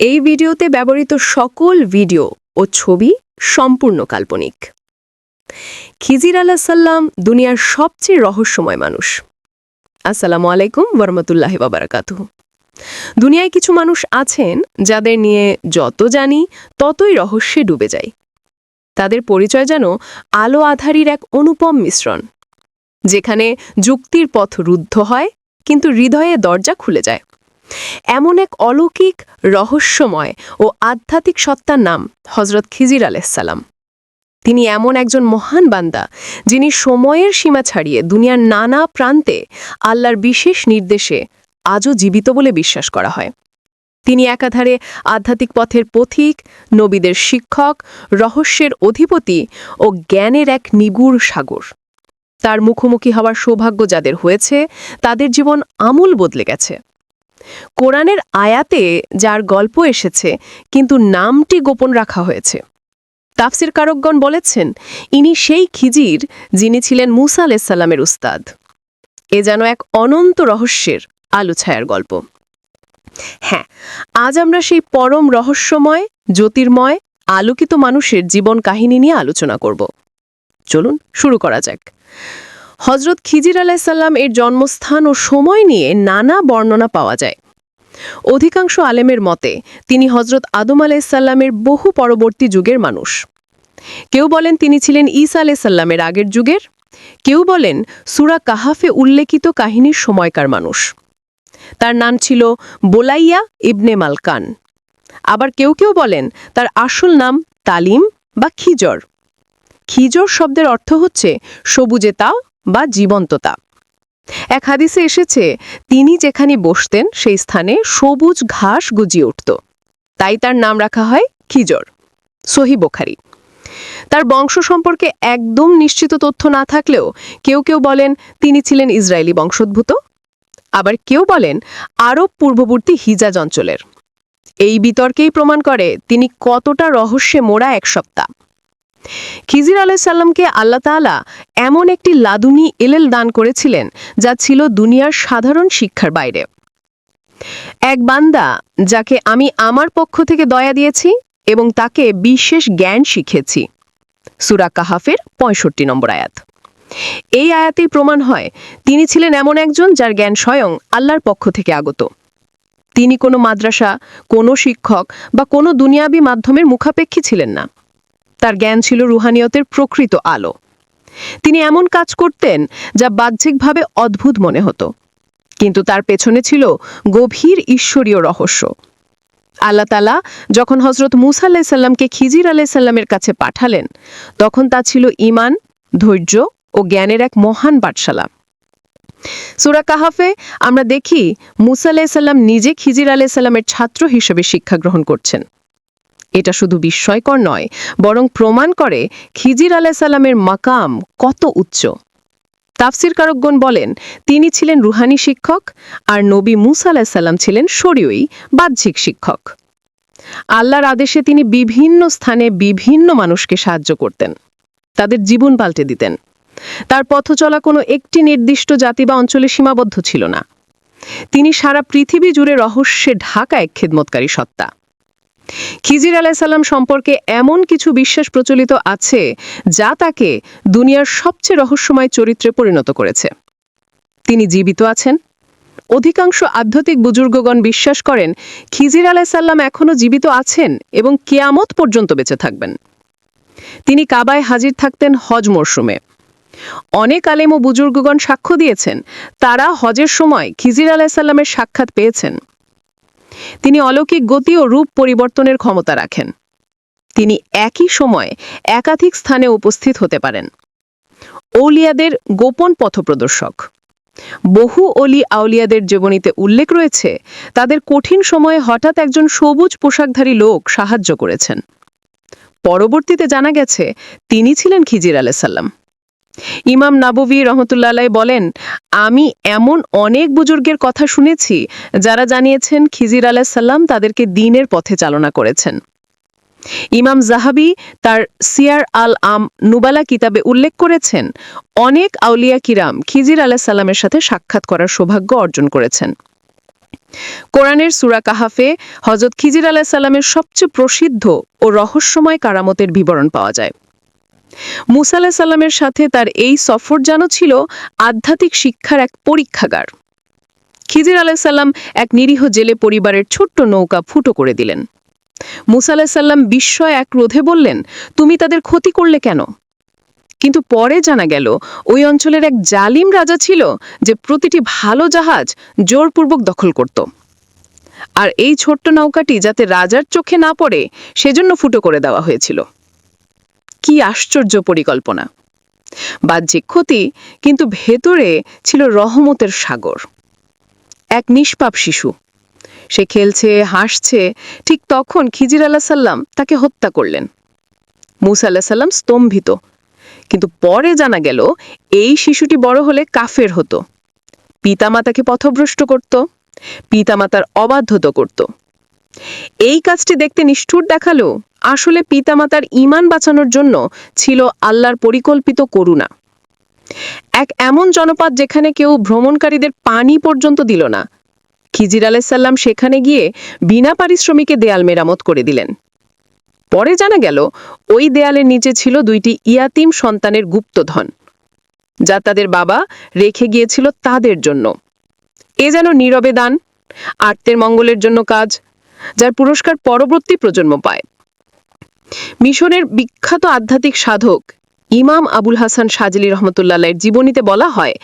এই ভিডিওতে ব্যবহৃত সকল ভিডিও ও ছবি সম্পূর্ণ কাল্পনিক। খিজির আলাহ সাল্লাম দুনিয়ার সবচেয়ে রহস্যময় মানুষ। আসসালামু আলাইকুম ওরমতুল্লাহ বাবারাকাতু দুনিয়ায় কিছু মানুষ আছেন যাদের নিয়ে যত জানি, ততই রহস্যে ডুবে যাই। তাদের পরিচয় যেন আলো আধারির এক অনুপম মিশ্রণ, যেখানে যুক্তির পথ রুদ্ধ হয়, কিন্তু হৃদয়ে দরজা খুলে যায়। এমন এক অলৌকিক, রহস্যময় ও আধ্যাত্মিক সত্তার নাম হজরত খিজির আলাইসাল্লাম তিনি এমন একজন মহান বান্দা যিনি সময়ের সীমা ছাড়িয়ে দুনিয়ার নানা প্রান্তে আল্লাহর বিশেষ নির্দেশে আজও জীবিত বলে বিশ্বাস করা হয়। তিনি একাধারে আধ্যাত্মিক পথের পথিক, নবীদের শিক্ষক, রহস্যের অধিপতি ও জ্ঞানের এক নিগুড় সাগর। তার মুখোমুখি হওয়ার সৌভাগ্য যাদের হয়েছে, তাদের জীবন আমূল বদলে গেছে। কোরআনের আয়াতে যার গল্প এসেছে, কিন্তু নামটি গোপন রাখা হয়েছে। তাফসির কারকগণ বলেছেন, ইনি সেই খিজির যিনি ছিলেন মুসা আলাইসাল্লামের উস্তাদ। এ যেন এক অনন্ত রহস্যের আলো ছায়ার গল্প। হ্যাঁ আজ আমরা সেই পরম রহস্যময়, জ্যোতির্ময়, আলোকিত মানুষের জীবন কাহিনী নিয়ে আলোচনা করব। চলুন, শুরু করা যাক। হজরত খিজির আলাইসাল্লাম এর জন্মস্থান ও সময় নিয়ে নানা বর্ণনা পাওয়া যায়। অধিকাংশ আলেমের মতে, তিনি হজরত আদম আলাইসাল্লামের বহু পরবর্তী যুগের মানুষ। কেউ বলেন তিনি ছিলেন ঈসা আলাইসাল্লামের আগের যুগের। কেউ বলেন সুরা কাহাফে উল্লেখিত কাহিনীর সময়কার মানুষ। তার নাম ছিল বোলাইয়া ইবনে মালকান। আবার কেউ কেউ বলেন তার আসল নাম তালিম বা খিজর। খিজর শব্দের অর্থ হচ্ছে সবুজেতা বা জীবন্ততা। এক হাদিসে এসেছে, তিনি যেখানে বসতেন, সেই স্থানে সবুজ ঘাস গুজিয়ে উঠত। তাই তার নাম রাখা হয় খিজর। সহি বোখারি। তার বংশ সম্পর্কে একদম নিশ্চিত তথ্য না থাকলেও কেউ কেউ বলেন, তিনি ছিলেন ইসরায়েলি বংশোদ্ভূত। আবার কেউ বলেন, আরব পূর্ববর্তী হিজাজ অঞ্চলের। এই বিতর্কেই প্রমাণ করে তিনি কতটা রহস্যে মোড়া এক সপ্তাহ খিজির আলাইসাল্লামকে আল্লাহ তাআলা এমন একটি লাদুনি এলেল দান করেছিলেন যা ছিল দুনিয়ার সাধারণ শিক্ষার বাইরে। এক বান্দা যাকে আমি আমার পক্ষ থেকে দয়া দিয়েছি এবং তাকে বিশেষ জ্ঞান শিখেছি। সুরা কাহাফের পঁয়ষট্টি নম্বর আয়াত। এই আয়াতেই প্রমাণ হয়, তিনি ছিলেন এমন একজন যার জ্ঞান স্বয়ং আল্লাহর পক্ষ থেকে আগত। তিনি কোনো মাদ্রাসা, কোনো শিক্ষক বা কোনো দুনিয়াবি মাধ্যমের মুখাপেক্ষী ছিলেন না। তার জ্ঞান ছিল রুহানিয়তের প্রকৃত আলো। তিনি এমন কাজ করতেন যা বাহ্যিকভাবে অদ্ভুত মনে হতো, কিন্তু তার পেছনে ছিল গভীর ঈশ্বরীয় রহস্য। আল্লাহ তালা যখন হজরত মুসা আলাইসাল্লামকে খিজির আলাইসাল্লামের কাছে পাঠালেন, তখন তা ছিল ইমান ধৈর্য ও জ্ঞানের এক মহান পাঠশালা। সুরা কাহাফে আমরা দেখি মুসা আলাইসাল্লাম নিজে খিজির আলাইসাল্লামের ছাত্র হিসেবে শিক্ষা গ্রহণ করছেন। এটা শুধু বিস্ময়কর নয়, বরং প্রমাণ করে খিজির আলাইসাল্লামের মাকাম কত উচ্চ। তাফসির কারকগণ বলেন, তিনি ছিলেন রুহানি শিক্ষক, আর নবী মুসা আলাহিসাল্লাম ছিলেন শরীয়ই বাহ্যিক শিক্ষক। আল্লাহর আদেশে তিনি বিভিন্ন স্থানে বিভিন্ন মানুষকে সাহায্য করতেন, তাদের জীবন পাল্টে দিতেন। তার পথ চলা কোনো একটি নির্দিষ্ট জাতি বা অঞ্চলে সীমাবদ্ধ ছিল না। তিনি সারা পৃথিবী জুড়ে রহস্যে ঢাকা এক খেদমতকারী সত্তা। খিজির আলাইসাল্লাম সম্পর্কে এমন কিছু বিশ্বাস প্রচলিত আছে যা তাকে দুনিয়ার সবচেয়ে রহস্যময় চরিত্রে পরিণত করেছে। তিনি জীবিত আছেন। অধিকাংশ আধ্যাত্মিক বুজুর্গগণ বিশ্বাস করেন খিজির আলাইসাল্লাম এখনও জীবিত আছেন এবং কেয়ামত পর্যন্ত বেঁচে থাকবেন। তিনি কাবায় হাজির থাকতেন হজ মরশুমে। অনেক আলেম ও বুজুর্গগণ সাক্ষ্য দিয়েছেন, তারা হজের সময় খিজির আলাইসাল্লামের সাক্ষাৎ পেয়েছেন। তিনি অলৌকিক গতি ও রূপ পরিবর্তনের ক্ষমতা রাখেন। তিনি একই সময়ে একাধিক স্থানে উপস্থিত হতে পারেন। ওলিয়াদের গোপন পথপ্রদর্শক। বহু অলি আউলিয়াদের জীবনীতে উল্লেখ রয়েছে, তাদের কঠিন সময়ে হঠাৎ একজন সবুজ পোশাকধারী লোক সাহায্য করেছেন। পরবর্তীতে জানা গেছে, তিনি ছিলেন খিজির আলাইসাল্লাম ইমাম নাবভী রহমতুল্লাহ বলেন আমি এমন অনেক বুজুর্গের কথা শুনেছি, যারা জানিয়েছেন খিজির আলাহিসাল্লাম তাদেরকে দিনের পথে চালনা করেছেন। ইমাম জাহাবি তার সিয়ার আল আম নুবালা কিতাবে উল্লেখ করেছেন, অনেক আউলিয়া কিরাম খিজির আলাহিসাল্লামের সাথে সাক্ষাৎ করার সৌভাগ্য অর্জন করেছেন। কোরআনের সুরা কাহাফে হজরত খিজির আলাহ সাল্লামের সবচেয়ে প্রসিদ্ধ ও রহস্যময় কারামতের বিবরণ পাওয়া যায়। মুসা সাল্লামের সাথে তার এই সফর যেন ছিল আধ্যাত্মিক শিক্ষার এক পরীক্ষাগার। খিজির আলাহ সাল্লাম এক নিরীহ জেলে পরিবারের ছোট্ট নৌকা ফুটো করে দিলেন। মুসা আলাহ সাল্লাম বিস্ময় এক রোধে বললেন, তুমি তাদের ক্ষতি করলে কেন? কিন্তু পরে জানা গেল, ওই অঞ্চলের এক জালিম রাজা ছিল যে প্রতিটি ভালো জাহাজ জোরপূর্বক দখল করত। আর এই ছোট্ট নৌকাটি যাতে রাজার চোখে না পড়ে, সেজন্য ফুটো করে দেওয়া হয়েছিল। কি আশ্চর্য পরিকল্পনা। বাহ্যিক ক্ষতি কিন্তু ভেতরে ছিল রহমতের সাগর। এক নিষ্পাপ শিশু। সে খেলছে, হাসছে, ঠিক তখন খিজির আল্লাহ সাল্লাম তাকে হত্যা করলেন। মুসা আল্লাহ সাল্লাম স্তম্ভিত। কিন্তু পরে জানা গেল, এই শিশুটি বড় হলে কাফের হতো। পিতামাতাকে পথভ্রষ্ট করত, পিতামাতার অবাধ্যত করত। এই কাজটি দেখতে নিষ্ঠুর দেখাল আসলে পিতামাতার ইমান বাঁচানোর জন্য ছিল আল্লাহর পরিকল্পিত করুণা। এক এমন জনপদ যেখানে কেউ ভ্রমণকারীদের পানি পর্যন্ত দিল না। খিজির আলাইসাল্লাম সেখানে গিয়ে বিনা পারিশ্রমিকে দেয়াল মেরামত করে দিলেন। পরে জানা গেল, ওই দেয়ালের নিচে ছিল দুইটি ইয়াতিম সন্তানের গুপ্তধন, যা তাদের বাবা রেখে গিয়েছিল তাদের জন্য। এ যেন নীরবে দান, আর্তের মঙ্গলের জন্য কাজ, যার পুরস্কার পরবর্তী প্রজন্ম পায়। মিশনের বিখ্যাত আধ্যাত্মিক সাধক ইমাম আবুল হাসান সাজলি রহমতুল্লাহের জীবনীতে বলা হয়,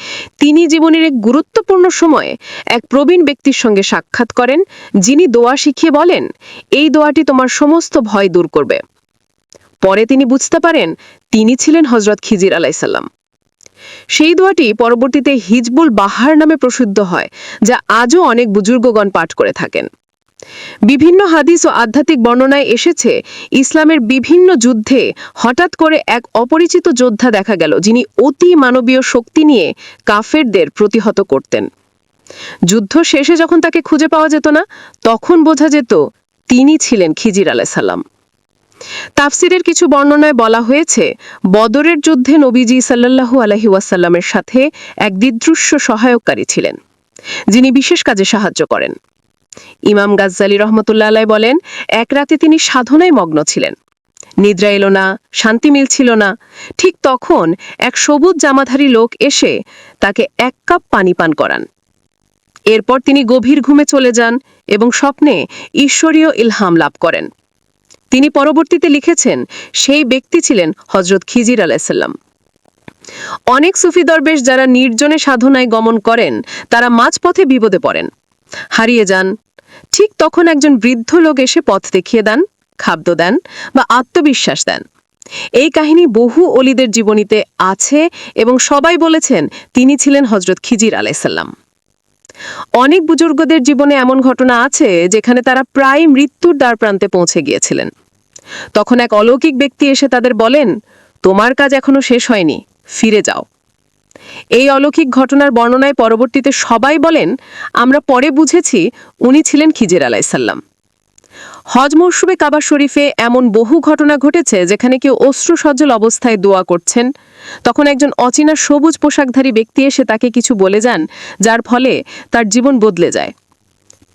তিনি জীবনের এক গুরুত্বপূর্ণ সময়ে এক প্রবীণ ব্যক্তির সঙ্গে সাক্ষাৎ করেন, যিনি দোয়া শিখিয়ে বলেন, এই দোয়াটি তোমার সমস্ত ভয় দূর করবে। পরে তিনি বুঝতে পারেন, তিনি ছিলেন হজরত খিজির আলাইসাল্লাম সেই দোয়াটি পরবর্তীতে হিজবুল বাহার নামে প্রসিদ্ধ হয়, যা আজও অনেক বুজুর্গগণ পাঠ করে থাকেন। বিভিন্ন হাদিস ও আধ্যাত্মিক বর্ণনায় এসেছে, ইসলামের বিভিন্ন যুদ্ধে হঠাৎ করে এক অপরিচিত যোদ্ধা দেখা গেল, যিনি অতি মানবীয় শক্তি নিয়ে কাফেরদের প্রতিহত করতেন। যুদ্ধ শেষে যখন তাকে খুঁজে পাওয়া যেত না, তখন বোঝা যেত তিনি ছিলেন খিজির আলাইসাল্লাম। তাফসিরের কিছু বর্ণনায় বলা হয়েছে, বদরের যুদ্ধে নবীজি সাল্লাল্লাহু আলহি ওয়াসাল্লামের সাথে এক দিদৃশ্য সহায়ককারী ছিলেন, যিনি বিশেষ কাজে সাহায্য করেন। ইমাম গাজ্জালি রহমতুল্লাহ আলাই বলেন, এক রাতে তিনি সাধনায় মগ্ন ছিলেন। নিদ্রা এলো না, শান্তি মিলছিল না। ঠিক তখন এক সবুজ জামাধারী লোক এসে তাকে এক কাপ পানি পান করান। এরপর তিনি গভীর ঘুমে চলে যান এবং স্বপ্নে ঈশ্বরীয় ইলহাম লাভ করেন। তিনি পরবর্তীতে লিখেছেন, সেই ব্যক্তি ছিলেন হজরত খিজির আলাইসাল্লাম অনেক সুফি দরবেশ যারা নির্জনে সাধনায় গমন করেন, তারা মাঝপথে বিপদে পড়েন। হারিয়ে যান। ঠিক তখন একজন বৃদ্ধ লোক এসে পথ দেখিয়ে দেন, খাদ্য দেন বা আত্মবিশ্বাস দেন। এই কাহিনী বহু অলিদের জীবনীতে আছে এবং সবাই বলেছেন তিনি ছিলেন হজরত খিজির আলাইসাল্লাম অনেক বুজুর্গদের জীবনে এমন ঘটনা আছে যেখানে তারা প্রায় মৃত্যুর দ্বার প্রান্তে পৌঁছে গিয়েছিলেন। তখন এক অলৌকিক ব্যক্তি এসে তাদের বলেন, তোমার কাজ এখনও শেষ হয়নি, ফিরে যাও। এই অলৌকিক ঘটনার বর্ণনায় পরবর্তীতে সবাই বলেন, আমরা পরে বুঝেছি উনি ছিলেন খিজির আলাইসাল্লাম হজ মৌসুমে কাবা শরীফে এমন বহু ঘটনা ঘটেছে যেখানে কেউ অশ্রু অবস্থায় দোয়া করছেন। তখন একজন অচেনা সবুজ পোশাকধারী ব্যক্তি এসে তাকে কিছু বলে যান, যার ফলে তার জীবন বদলে যায়।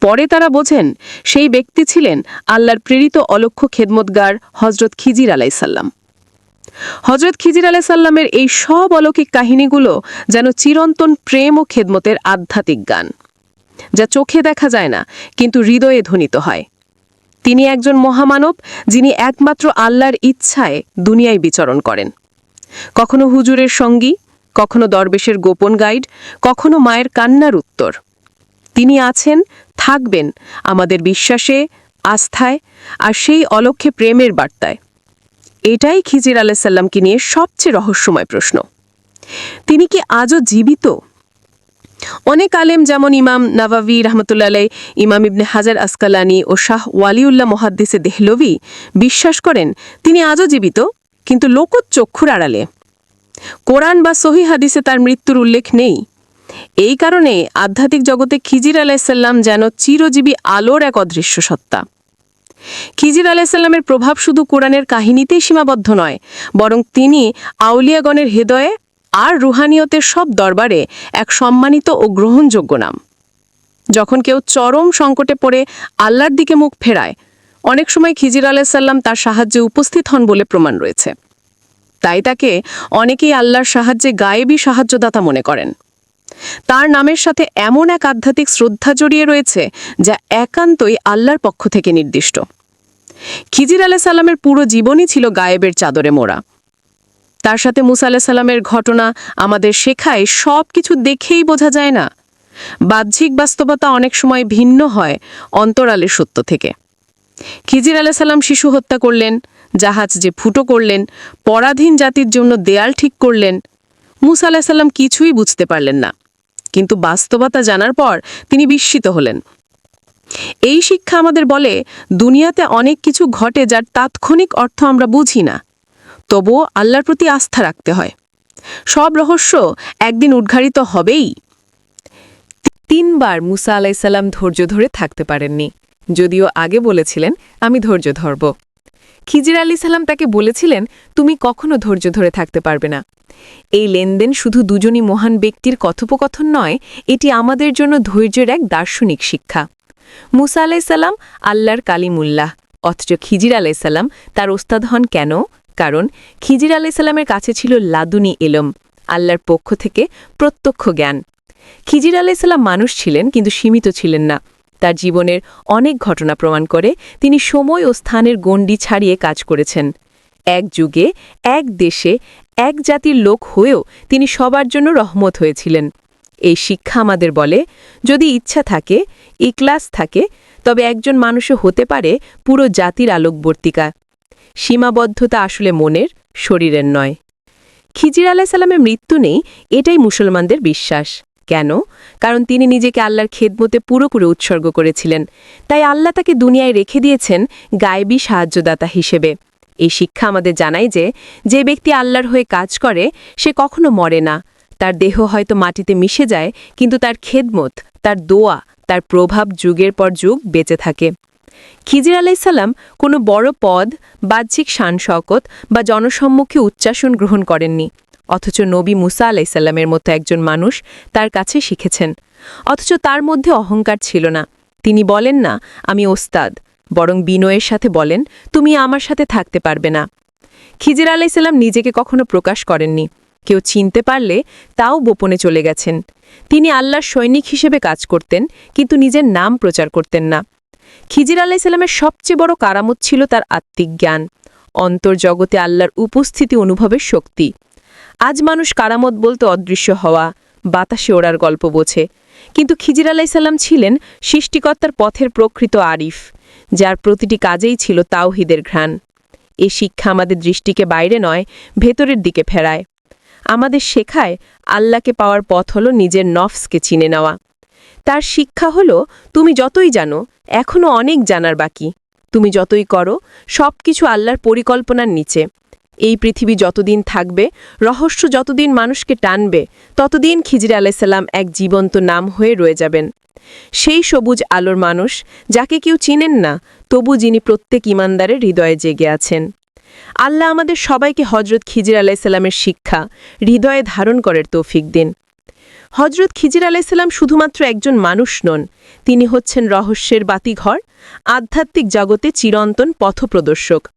পরে তারা বোঝেন, সেই ব্যক্তি ছিলেন আল্লাহর প্রেরিত অলক্ষ খেদমতগার হজরত খিজির আলাইসাল্লাম হজরত খিজির আলাইসাল্লামের এই সব অলৌকিক কাহিনীগুলো যেন চিরন্তন প্রেম ও খেদমতের আধ্যাত্মিক গান, যা চোখে দেখা যায় না, কিন্তু হৃদয়ে ধ্বনিত হয়। তিনি একজন মহামানব, যিনি একমাত্র আল্লাহর ইচ্ছায় দুনিয়ায় বিচরণ করেন। কখনো হুজুরের সঙ্গী, কখনো দরবেশের গোপন গাইড, কখনো মায়ের কান্নার উত্তর। তিনি আছেন, থাকবেন আমাদের বিশ্বাসে, আস্থায়, আর সেই অলক্ষ্যে প্রেমের বার্তায়। এটাই খিজির আলাইসাল্লামকে নিয়ে সবচেয়ে রহস্যময় প্রশ্ন। তিনি কি আজও জীবিত? অনেক আলেম যেমন ইমাম নবাবি রহমতুল্লাহ ইমাম ইবনে হাজার আসকালানি ও শাহ ওয়ালিউল্লাহ মহাদ্দিসে দেহলভি বিশ্বাস করেন, তিনি আজও জীবিত, কিন্তু লোকচক্ষুর আড়ালে। কোরআন বা সহি হাদিসে তার মৃত্যুর উল্লেখ নেই। এই কারণে আধ্যাত্মিক জগতে খিজির আলাইসাল্লাম যেন চিরজীবী আলোর এক অদৃশ্য সত্তা। খিজির আলাইসাল্লামের প্রভাব শুধু কোরআনের কাহিনীতেই সীমাবদ্ধ নয়, বরং তিনি আউলিয়াগণের হৃদয়ে আর রুহানিয়তের সব দরবারে এক সম্মানিত ও গ্রহণযোগ্য নাম। যখন কেউ চরম সংকটে পড়ে আল্লাহর দিকে মুখ ফেরায়, অনেক সময় খিজির আলাইসাল্লাম তার সাহায্যে উপস্থিত হন বলে প্রমাণ রয়েছে। তাই তাকে অনেকেই আল্লাহর সাহায্যে গায়েবী সাহায্যদাতা মনে করেন। তার নামের সাথে এমন এক আধ্যাত্মিক শ্রদ্ধা জড়িয়ে রয়েছে যা একান্তই আল্লাহর পক্ষ থেকে নির্দিষ্ট। খিজির আলাহ সাল্লামের পুরো জীবনই ছিল গায়েবের চাদরে মোড়া। তার সাথে মুসা আলাহ সাল্লামের ঘটনা আমাদের শেখায় সব কিছু দেখেই বোঝা যায় না। বাহ্যিক বাস্তবতা অনেক সময় ভিন্ন হয় অন্তরালের সত্য থেকে। খিজির আলাহ সাল্লাম শিশু হত্যা করলেন, জাহাজ যে ফুটো করলেন, পরাধীন জাতির জন্য দেয়াল ঠিক করলেন, মুসা আলাহ সাল্লাম কিছুই বুঝতে পারলেন না। কিন্তু বাস্তবতা জানার পর তিনি বিস্মিত হলেন। এই শিক্ষা আমাদের বলে, দুনিয়াতে অনেক কিছু ঘটে যার তাৎক্ষণিক অর্থ আমরা বুঝি না। তবুও আল্লাহর প্রতি আস্থা রাখতে হয়। সব রহস্য একদিন উদ্ঘারিত হবেই। তিনবার মুসা আলাইসাল্লাম ধৈর্য ধরে থাকতে পারেননি। যদিও আগে বলেছিলেন, আমি ধৈর্য ধরব। খিজির আলী সাল্লাম তাকে বলেছিলেন, তুমি কখনো ধৈর্য ধরে থাকতে পারবে না। এই লেনদেন শুধু দুজনই মহান ব্যক্তির কথোপকথন নয়, এটি আমাদের জন্য ধৈর্যের এক দার্শনিক শিক্ষা। মুসা আলাইসাল্লাম আল্লাহর কালিমুল্লাহ। অথচ খিজির আলাইসাল্লাম তার ওস্তাদ হন কেন? কারণ খিজির আলাইসাল্লামের কাছে ছিল লাদুনি এলম আল্লাহর পক্ষ থেকে প্রত্যক্ষ জ্ঞান। খিজির আলাইসাল্লাম মানুষ ছিলেন, কিন্তু সীমিত ছিলেন না। তার জীবনের অনেক ঘটনা প্রমাণ করে তিনি সময় ও স্থানের গণ্ডি ছাড়িয়ে কাজ করেছেন। এক যুগে, এক দেশে, এক জাতির লোক হয়েও তিনি সবার জন্য রহমত হয়েছিলেন। এই শিক্ষা আমাদের বলে, যদি ইচ্ছা থাকে ইকলাস থাকে, তবে একজন মানুষও হতে পারে পুরো জাতির আলোকবর্তিকা। সীমাবদ্ধতা আসলে মনের, শরীরের নয়। খিজির আলাহিসাল্লামের মৃত্যু নেই, এটাই মুসলমানদের বিশ্বাস। কেন? কারণ তিনি নিজেকে আল্লাহর খেদমতে পুরোপুরি উৎসর্গ করেছিলেন। তাই আল্লাহ তাকে দুনিয়ায় রেখে দিয়েছেন গায়েবী সাহায্যদাতা হিসেবে। এই শিক্ষা আমাদের জানায় যে যে ব্যক্তি আল্লাহর হয়ে কাজ করে, সে কখনো মরে না। তার দেহ হয়তো মাটিতে মিশে যায়, কিন্তু তার খেদমত, তার দোয়া, তার প্রভাব যুগের পর যুগ বেঁচে থাকে। খিজির আলাইসাল্লাম কোনো বড় পদ, বাহ্যিক শান শওকত বা জনসম্মুখে উচ্চাসন গ্রহণ করেননি। অথচ নবী মুসা আলাইসাল্লামের মতো একজন মানুষ তার কাছে শিখেছেন। অথচ তার মধ্যে অহংকার ছিল না। তিনি বলেন না, আমি ওস্তাদ। বরং বিনয়ের সাথে বলেন, তুমি আমার সাথে থাকতে পারবে না। খিজির আলাইসাল্লাম নিজেকে কখনো প্রকাশ করেননি। কেউ চিনতে পারলে তাও গোপনে চলে গেছেন। তিনি আল্লাহর সৈনিক হিসেবে কাজ করতেন, কিন্তু নিজের নাম প্রচার করতেন না। খিজির আলাইসাল্লামের সবচেয়ে বড় কারামত ছিল তার আত্মিক জ্ঞান। অন্তর্জগতে আল্লাহর উপস্থিতি অনুভবের শক্তি। আজ মানুষ কারামত বলতে অদৃশ্য হওয়া, বাতাসে ওড়ার গল্প বোঝে। কিন্তু খিজির আলাইসাল্লাম ছিলেন সৃষ্টিকর্তার পথের প্রকৃত আরিফ, যার প্রতিটি কাজেই ছিল তাওহিদের ঘ্রাণ। এ শিক্ষা আমাদের দৃষ্টিকে বাইরে নয়, ভেতরের দিকে ফেরায়। আমাদের শেখায় আল্লাহকে পাওয়ার পথ হলো নিজের নফসকে চিনে নেওয়া। তার শিক্ষা হলো, তুমি যতই জানো এখনও অনেক জানার বাকি। তুমি যতই করো সব কিছু আল্লাহর পরিকল্পনার নিচে। এই পৃথিবী যতদিন থাকবে, রহস্য যতদিন মানুষকে টানবে, ততদিন খিজির আলাইসাল্লাম এক জীবন্ত নাম হয়ে রয়ে যাবেন। সেই সবুজ আলোর মানুষ, যাকে কেউ চিনেন না, তবু যিনি প্রত্যেক ইমানদারের হৃদয়ে জেগে আছেন। আল্লাহ আমাদের সবাইকে হজরত খিজির আলাইসাল্লামের শিক্ষা, হৃদয়ে ধারণ করার তৌফিক দিন। হজরত খিজির আলাইসাল্লাম শুধুমাত্র একজন মানুষ নন, তিনি হচ্ছেন রহস্যের বাতিঘর, আধ্যাত্মিক জগতে চিরন্তন পথপ্রদর্শক।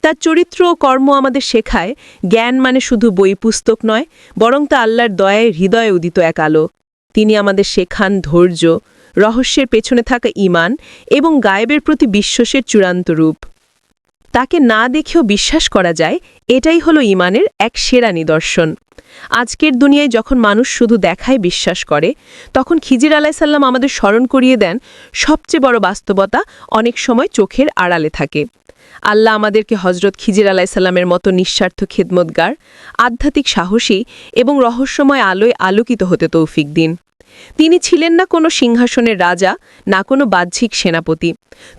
তার চরিত্র ও কর্ম আমাদের শেখায়, জ্ঞান মানে শুধু বই পুস্তক নয়, বরং তা আল্লাহর দয়ায়, হৃদয়ে উদিত এক আলো। তিনি আমাদের শেখান ধৈর্য, রহস্যের পেছনে থাকা ইমান এবং গায়েবের প্রতি বিশ্বাসের চূড়ান্ত রূপ। তাকে না দেখেও বিশ্বাস করা যায়, এটাই হলো ইমানের এক সেরা নিদর্শন। আজকের দুনিয়ায় যখন মানুষ শুধু দেখায় বিশ্বাস করে, তখন খিজির আলাইসাল্লাম আমাদের স্মরণ করিয়ে দেন, সবচেয়ে বড় বাস্তবতা অনেক সময় চোখের আড়ালে থাকে। আল্লাহ আমাদেরকে হজরত খিজির আলাইসাল্লামের মতো নিঃস্বার্থ খেদমতগার, আধ্যাত্মিক সাহসী এবং রহস্যময় আলোয় আলোকিত হতে তৌফিক দিন। তিনি ছিলেন না কোনো সিংহাসনের রাজা, না কোনো বাহ্যিক সেনাপতি।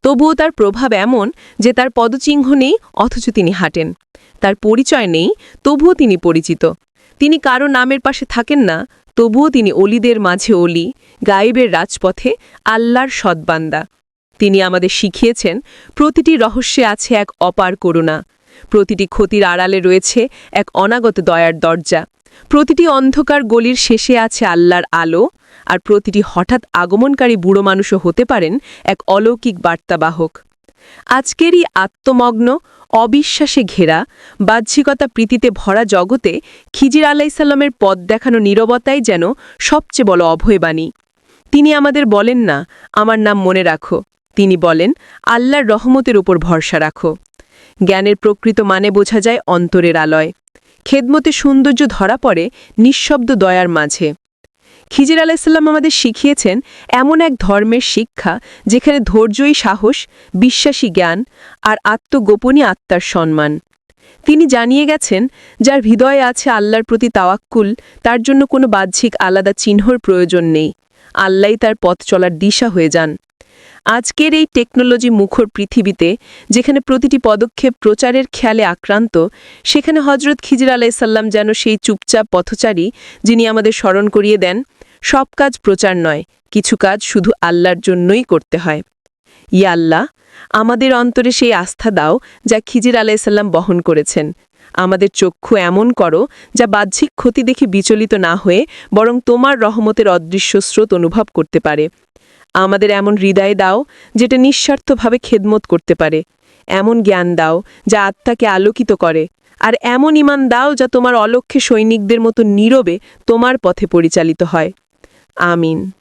তবুও তার প্রভাব এমন যে তার পদচিহ্ন নেই, অথচ তিনি হাঁটেন। তার পরিচয় নেই, তবুও তিনি পরিচিত। তিনি কারও নামের পাশে থাকেন না, তবুও তিনি অলিদের মাঝে অলি, গায়েবের রাজপথে আল্লাহর সদ্বান্দা তিনি আমাদের শিখিয়েছেন, প্রতিটি রহস্যে আছে এক অপার করুণা। প্রতিটি ক্ষতির আড়ালে রয়েছে এক অনাগত দয়ার দরজা। প্রতিটি অন্ধকার গলির শেষে আছে আল্লাহর আলো আর প্রতিটি হঠাৎ আগমনকারী বুড়ো মানুষও হতে পারেন এক অলৌকিক বার্তাবাহক। আজকেরই আত্মমগ্ন, অবিশ্বাসে ঘেরা, বাহ্যিকতা প্রীতিতে ভরা জগতে খিজির আলাইসাল্লামের পদ দেখানো নীরবতাই যেন সবচেয়ে বড় অভয়বাণী। তিনি আমাদের বলেন না, আমার নাম মনে রাখো। তিনি বলেন, আল্লাহর রহমতের উপর ভরসা রাখো। জ্ঞানের প্রকৃত মানে বোঝা যায় অন্তরের আলয়। খেদমতে সৌন্দর্য ধরা পড়ে নিঃশব্দ দয়ার মাঝে। খিজির আলাইসাল্লাম আমাদের শিখিয়েছেন এমন এক ধর্মের শিক্ষা যেখানে ধৈর্যই সাহস, বিশ্বাসী জ্ঞান আর আত্মগোপনী আত্মার সম্মান। তিনি জানিয়ে গেছেন, যার হৃদয়ে আছে আল্লাহর প্রতি তাওয়াক্কুল, তার জন্য কোনো বাহ্যিক আলাদা চিহ্নর প্রয়োজন নেই। আল্লাহই তার পথ চলার দিশা হয়ে যান। আজকের এই টেকনোলজি মুখর পৃথিবীতে, যেখানে প্রতিটি পদক্ষেপ প্রচারের খেয়ালে আক্রান্ত, সেখানে হজরত খিজির আলাইসাল্লাম যেন সেই চুপচাপ পথচারী যিনি আমাদের স্মরণ করিয়ে দেন, সব কাজ প্রচার নয়, কিছু কাজ শুধু আল্লাহর জন্যই করতে হয়। ইয়া আল্লাহ, আমাদের অন্তরে সেই আস্থা দাও যা খিজির আলাইসাল্লাম বহন করেছেন। আমাদের চক্ষু এমন করো যা বাহ্যিক ক্ষতি দেখে বিচলিত না হয়ে বরং তোমার রহমতের অদৃশ্য স্রোত অনুভব করতে পারে। আমাদের এমন হৃদয় দাও যেটা নিঃস্বার্থভাবে খেদমত করতে পারে। এমন জ্ঞান দাও যা আত্মাকে আলোকিত করে। আর এমন ইমান দাও যা তোমার অলক্ষ্যে সৈনিকদের মতো নীরবে তোমার পথে পরিচালিত হয়। আমিন।